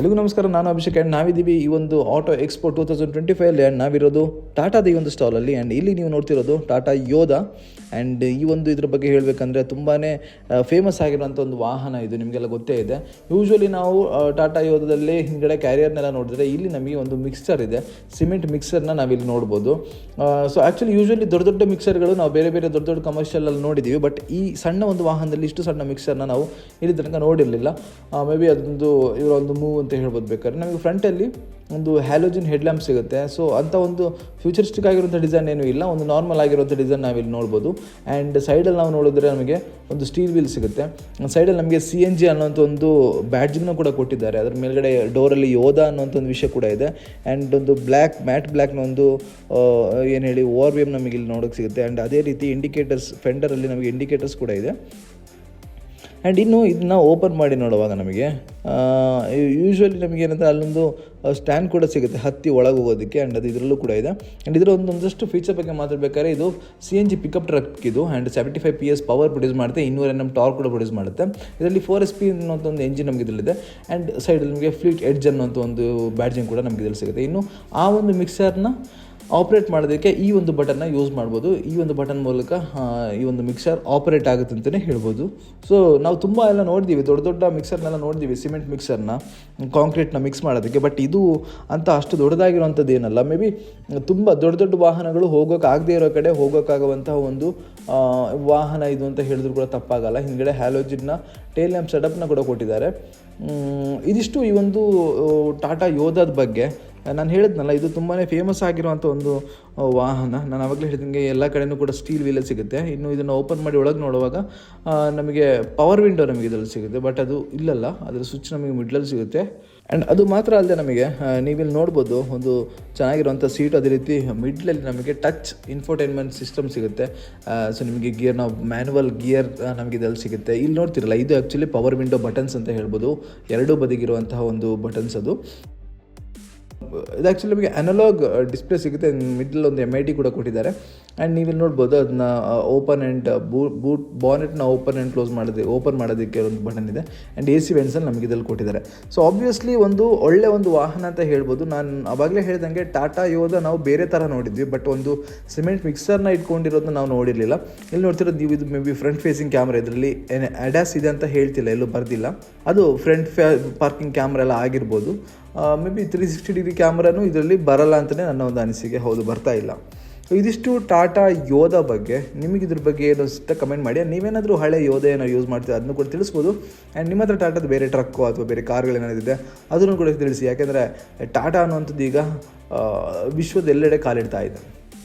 ಎಲ್ಲಿಗೂ ನಮಸ್ಕಾರ, ನಾನು ಅಭಿಷೇಕ್ ಆ್ಯಂಡ್ ನಾವಿದ್ದೀವಿ ಈ ಒಂದು auto expo two thousand twenty ಫೈವಲ್ಲಿ and ನಾವಿರೋದು ಟಾಟಾದ ಈ ಒಂದು ಸ್ಟಾಲಲ್ಲಿ ಆ್ಯಂಡ್ ಇಲ್ಲಿ ನೀವು ನೋಡ್ತಿರೋದು ಟಾಟಾ ಯೋಧ ಆ್ಯಂಡ್ ಈ ಒಂದು ಇದ್ರ ಬಗ್ಗೆ ಹೇಳಬೇಕಂದ್ರೆ ತುಂಬಾ ಫೇಮಸ್ ಆಗಿರುವಂಥ ಒಂದು ವಾಹನ ಇದು, ನಿಮಗೆಲ್ಲ ಗೊತ್ತೇ ಇದೆ. ಯೂಶ್ವಲಿ ನಾವು ಟಾಟಾ ಯೋಧದಲ್ಲಿ ಹಿಂದ್ಗಡೆ ಕ್ಯಾರಿಯರ್ನೆಲ್ಲ ನೋಡಿದ್ರೆ ಇಲ್ಲಿ ನಮಗೆ ಒಂದು ಮಿಕ್ಸರ್ ಇದೆ ಸಿಮೆಂಟ್ ಮಿಕ್ಸರ್ನ ನಾವಿಲ್ಲಿ ನೋಡ್ಬೋದು. ಸೊ ಆ್ಯಕ್ಚುಲಿ ಯೂಶ್ವಲಿ ದೊಡ್ಡ ದೊಡ್ಡ ಮಿಕ್ಸರ್ಗಳು ನಾವು ಬೇರೆ ಬೇರೆ ದೊಡ್ಡ ದೊಡ್ಡ ಕಮರ್ಷಿಯಲಲ್ಲಿ ನೋಡಿದ್ದೀವಿ ಬಟ್ ಈ ಸಣ್ಣ ಒಂದು ವಾಹನದಲ್ಲಿ ಇಷ್ಟು ಸಣ್ಣ ಮಿಕ್ಸರ್ನ ನಾವು ಇಲ್ಲಿ ತನಕ ನೋಡಿರಲಿಲ್ಲ. ಮೇ ಬಿ ಅದೊಂದು, ಇವರ ಒಂದು ಮೂವ್ ಅಂತ ಹೇಳ್ಬೋದು ಬೇಕಾದ್ರೆ. ನಮಗೆ ಫ್ರಂಟಲ್ಲಿ ಒಂದು ಹ್ಯಾಲೋಜಿನ್ ಹೆಡ್ಲ್ಯಾಂಪ್ ಸಿಗುತ್ತೆ. ಸೊ ಅಂಥ ಒಂದು ಫ್ಯೂಚರಿಸ್ಟಿಕ್ ಆಗಿರುವಂಥ ಡಿಸೈನ್ ಏನೂ ಇಲ್ಲ. ಒಂದು ನಾರ್ಮಲ್ ಆಗಿರುವಂಥ ಡಿಸೈನ್ ನಾವಿಲ್ಲಿ ನೋಡ್ಬೋದು. ಆ್ಯಂಡ್ ಸೈಡಲ್ಲಿ ನಾವು ನೋಡಿದ್ರೆ ನಮಗೆ ಒಂದು ಸ್ಟೀಲ್ ವೀಲ್ ಸಿಗುತ್ತೆ. ಸೈಡಲ್ಲಿ ನಮಗೆ ಸಿ ಎನ್ ಜಿ ಅನ್ನೋಂಥ ಒಂದು ಬ್ಯಾಡ್ಜನ್ನು ಕೂಡ ಕೊಟ್ಟಿದ್ದಾರೆ. ಅದ್ರ ಮೇಲ್ಗಡೆ ಡೋರಲ್ಲಿ ಯೋಧ ಅನ್ನೋಂಥ ಒಂದು ವಿಷಯ ಕೂಡ ಇದೆ. ಆ್ಯಂಡ್ ಒಂದು ಬ್ಲ್ಯಾಕ್ ಮ್ಯಾಟ್ ಬ್ಲ್ಯಾಕ್ನ ಒಂದು ಏನು ಹೇಳಿ ಓವರ್ ವೇಮ್ ನಮಗೆ ಇಲ್ಲಿ ನೋಡೋಕ್ಕೆ ಸಿಗುತ್ತೆ. ಆ್ಯಂಡ್ ಅದೇ ರೀತಿ ಇಂಡಿಕೇಟರ್ಸ್ ಫೆಂಡರಲ್ಲಿ ನಮಗೆ ಇಂಡಿಕೇಟರ್ಸ್ ಕೂಡ ಇದೆ. ಆ್ಯಂಡ್ ಇನ್ನು ಇದನ್ನ ಓಪನ್ ಮಾಡಿ ನೋಡುವಾಗ ನಮಗೆ ಯೂಶ್ವಲಿ ನಮಗೆ ಏನಂದರೆ ಅಲ್ಲೊಂದು ಸ್ಟ್ಯಾಂಡ್ ಕೂಡ ಸಿಗುತ್ತೆ ಹತ್ತಿ ಒಳಗೆ ಹೋಗೋದಕ್ಕೆ ಆ್ಯಂಡ್ ಅದು ಇದರಲ್ಲೂ ಕೂಡ ಇದೆ. ಆ್ಯಂಡ್ ಇದರ ಒಂದೊಂದಷ್ಟು ಫೀಚರ್ ಬಗ್ಗೆ ಮಾತಾಡಬೇಕಾದ್ರೆ ಇದು C N G pickup truck ಇದು and seventy five P S power produce ಮಾಡುತ್ತೆ, ಇನ್ನೂರ ಎನ್ ಎಂ ಟಾರ್ ಕೂಡ ಪ್ರೊಡ್ಯೂಸ್ ಮಾಡುತ್ತೆ. ಇದರಲ್ಲಿ ಫೋರ್ ಎಸ್ ಪಿ ಅನ್ನೋಂಥ ಒಂದು ಎಂಜಿನ್ ನಮಗೆ ಇದರಲ್ಲಿದೆ. ಆ್ಯಂಡ್ ಸೈಡಲ್ಲಿ ನಮಗೆ ಫ್ಲೀಟ್ ಎಡ್ಜ್ ಅನ್ನೋಂಥ ಒಂದು ಬ್ಯಾಡ್ಜಿಂಗ್ ಕೂಡ ನಮಗೆ ಇದರಲ್ಲಿ ಸಿಗುತ್ತೆ. ಇನ್ನು ಆ ಒಂದು ಮಿಕ್ಸರ್ನ ಆಪ್ರೇಟ್ ಮಾಡೋದಕ್ಕೆ ಈ ಒಂದು ಬಟನ್ನ ಯೂಸ್ ಮಾಡ್ಬೋದು. ಈ ಒಂದು ಬಟನ್ ಮೂಲಕ ಈ ಒಂದು ಮಿಕ್ಸರ್ ಆಪರೇಟ್ ಆಗುತ್ತೆ ಅಂತಲೇ ಹೇಳ್ಬೋದು. ಸೊ ನಾವು ತುಂಬ ಎಲ್ಲ ನೋಡಿದ್ದೀವಿ ದೊಡ್ಡ ದೊಡ್ಡ ಮಿಕ್ಸರ್ನೆಲ್ಲ ನೋಡಿದ್ದೀವಿ ಸಿಮೆಂಟ್ ಮಿಕ್ಸರ್ನ ಕಾಂಕ್ರೀಟ್ನ ಮಿಕ್ಸ್ ಮಾಡೋದಕ್ಕೆ. ಬಟ್ ಇದು ಅಂತ ಅಷ್ಟು ದೊಡ್ಡದಾಗಿರುವಂಥದ್ದು ಏನಲ್ಲ ಮೇ ಬಿ ತುಂಬ ದೊಡ್ಡ ದೊಡ್ಡ ವಾಹನಗಳು ಹೋಗೋಕ್ಕಾಗದೇ ಇರೋ ಕಡೆ ಹೋಗೋಕ್ಕಾಗುವಂತಹ ಒಂದು ವಾಹನ ಇದು ಅಂತ ಹೇಳಿದ್ರು ಕೂಡ ತಪ್ಪಾಗಲ್ಲ. ಹಿಂದ್ಗಡೆ ಹ್ಯಾಲೋಜಿನ್ನ ಟೇಲ್ ಲ್ಯಾಂಪ್ ಸೆಟಪ್ನ ಕೂಡ ಕೊಟ್ಟಿದ್ದಾರೆ. ಇದಿಷ್ಟು ಈ ಒಂದು ಟಾಟಾ ಯೋಧದ ಬಗ್ಗೆ. ನಾನು ಹೇಳಿದ್ನಲ್ಲ, ಇದು ತುಂಬಾ ಫೇಮಸ್ ಆಗಿರುವಂಥ ಒಂದು ವಾಹನ. ನಾನು ಆವಾಗಲೇ ಹೇಳಿದಂಗೆ ಎಲ್ಲ ಕಡೆಯೂ ಕೂಡ ಸ್ಟೀಲ್ ವೀಲಲ್ಲಿ ಸಿಗುತ್ತೆ. ಇನ್ನು ಇದನ್ನು ಓಪನ್ ಮಾಡಿ ಒಳಗೆ ನೋಡುವಾಗ ನಮಗೆ ಪವರ್ ವಿಂಡೋ ನಮಗೆ ಇದರಲ್ಲಿ ಸಿಗುತ್ತೆ. ಬಟ್ ಅದು ಇಲ್ಲಲ್ಲ, ಅದರ ಸ್ವಿಚ್ ನಮಗೆ ಮಿಡ್ಲಲ್ಲಿ ಸಿಗುತ್ತೆ. ಆ್ಯಂಡ್ ಅದು ಮಾತ್ರ ಅಲ್ಲದೆ ನಮಗೆ ನೀವಿಲ್ಲಿ ನೋಡ್ಬೋದು, ಒಂದು ಚೆನ್ನಾಗಿರುವಂಥ ಸೀಟ್ ಅದೇ ರೀತಿ ಮಿಡ್ಲಲ್ಲಿ ನಮಗೆ ಟಚ್ ಇನ್ಫೋಟೈನ್ಮೆಂಟ್ ಸಿಸ್ಟಮ್ ಸಿಗುತ್ತೆ. ಸೊ ನಿಮಗೆ ಗಿಯರ್ ನಾವು ಮ್ಯಾನುವಲ್ ಗಿಯರ್ ನಮಗೆ ಇದರಲ್ಲಿ ಸಿಗುತ್ತೆ. ಇಲ್ಲಿ ನೋಡ್ತಿರಲ್ಲ, ಇದು ಆ್ಯಕ್ಚುಲಿ ಪವರ್ ವಿಂಡೋ ಬಟನ್ಸ್ ಅಂತ ಹೇಳ್ಬೋದು. ಎರಡೂ ಬದಿಗಿರುವಂತಹ ಒಂದು ಬಟನ್ಸ್ ಅದು. ಇದು ಆ್ಯಕ್ಚುಲಿ ನಮಗೆ ಅನಲಾಗ್ ಡಿಸ್ಪ್ಲೇ ಸಿಗುತ್ತೆ. ಮಿಡ್ಲ್ ಒಂದು ಎಂ ಐ ಡಿ ಕೂಡ ಕೊಟ್ಟಿದ್ದಾರೆ. ಆ್ಯಂಡ್ ಇಲ್ಲಿ ನೋಡ್ಬೋದು ಅದನ್ನ ಓಪನ್ ಆ್ಯಂಡ್ ಬೂಟ್ ಬೂಟ್ ಬಾನೆಟ್ನ ಓಪನ್ ಆ್ಯಂಡ್ ಕ್ಲೋಸ್ ಮಾಡೋದಕ್ಕೆ ಓಪನ್ ಮಾಡೋದಕ್ಕೆ ಒಂದು ಬಟನ್ ಇದೆ. ಆ್ಯಂಡ್ ಎ ಸಿ ವೆಂಟ್ಸಲ್ಲಿ ನಮಗೆ ಇದರಲ್ಲಿ ಕೊಟ್ಟಿದ್ದಾರೆ. ಸೊ ಆಬ್ವಿಯಸ್ಲಿ ಒಂದು ಒಳ್ಳೆ ಒಂದು ವಾಹನ ಅಂತ ಹೇಳ್ಬೋದು. ನಾನು ಅವಾಗಲೇ ಹೇಳ್ದಂಗೆ ಟಾಟಾ ಯೋಧ ನಾವು ಬೇರೆ ಥರ ನೋಡಿದ್ವಿ. ಬಟ್ ಒಂದು ಸಿಮೆಂಟ್ ಮಿಕ್ಸರ್ನ ಇಟ್ಕೊಂಡಿರೋದನ್ನ ನಾವು ನೋಡಿರಲಿಲ್ಲ. ಇಲ್ಲಿ ನೋಡ್ತಿರೋದು ನೀವು ಇದು maybe front facing camera ಇದರಲ್ಲಿ ಅಡ್ಯಾಸ್ ಇದೆ ಅಂತ ಹೇಳ್ತಿಲ್ಲ. ಎಲ್ಲೂ ಬರ್ದಿಲ್ಲ. ಅದು ಫ್ರಂಟ್ ಪಾರ್ಕಿಂಗ್ ಕ್ಯಾಮ್ರಾ ಎಲ್ಲ ಆಗಿರ್ಬೋದು. Maybe three sixty degree ಕ್ಯಾಮ್ರಾನು ಇದರಲ್ಲಿ ಬರಲ್ಲ ಅಂತಲೇ ನನ್ನ ಒಂದು ಅನಿಸಿಕೆ. ಹೌದು, ಬರ್ತಾ ಇಲ್ಲ. ಇದಿಷ್ಟು ಟಾಟಾ ಯೋಧ ಬಗ್ಗೆ. ನಿಮಗೆ ಇದ್ರ ಬಗ್ಗೆ ಏನು ಅನಿಸುತ್ತೆ ಕಮೆಂಟ್ ಮಾಡಿ. ನೀವೇನಾದರೂ ಹಳೆ ಯೋಧ ಏನೋ ಯೂಸ್ ಮಾಡ್ತೀವಿ ಅದನ್ನು ಕೂಡ ತಿಳಿಸ್ಬೋದು. ಆ್ಯಂಡ್ ನಿಮ್ಮ ಹತ್ರ ಟಾಟಾದ ಬೇರೆ ಟ್ರಕ್ಕು ಅಥವಾ ಬೇರೆ ಕಾರ್ಗಳೇನಾದಿದೆ ಅದನ್ನು ಕೂಡ ತಿಳಿಸಿ. ಯಾಕೆಂದರೆ ಟಾಟಾ ಅನ್ನುವಂಥದ್ದು ಈಗ ವಿಶ್ವದ ಎಲ್ಲೆಡೆ ಕಾಲಿಡ್ತಾ ಇದೆ.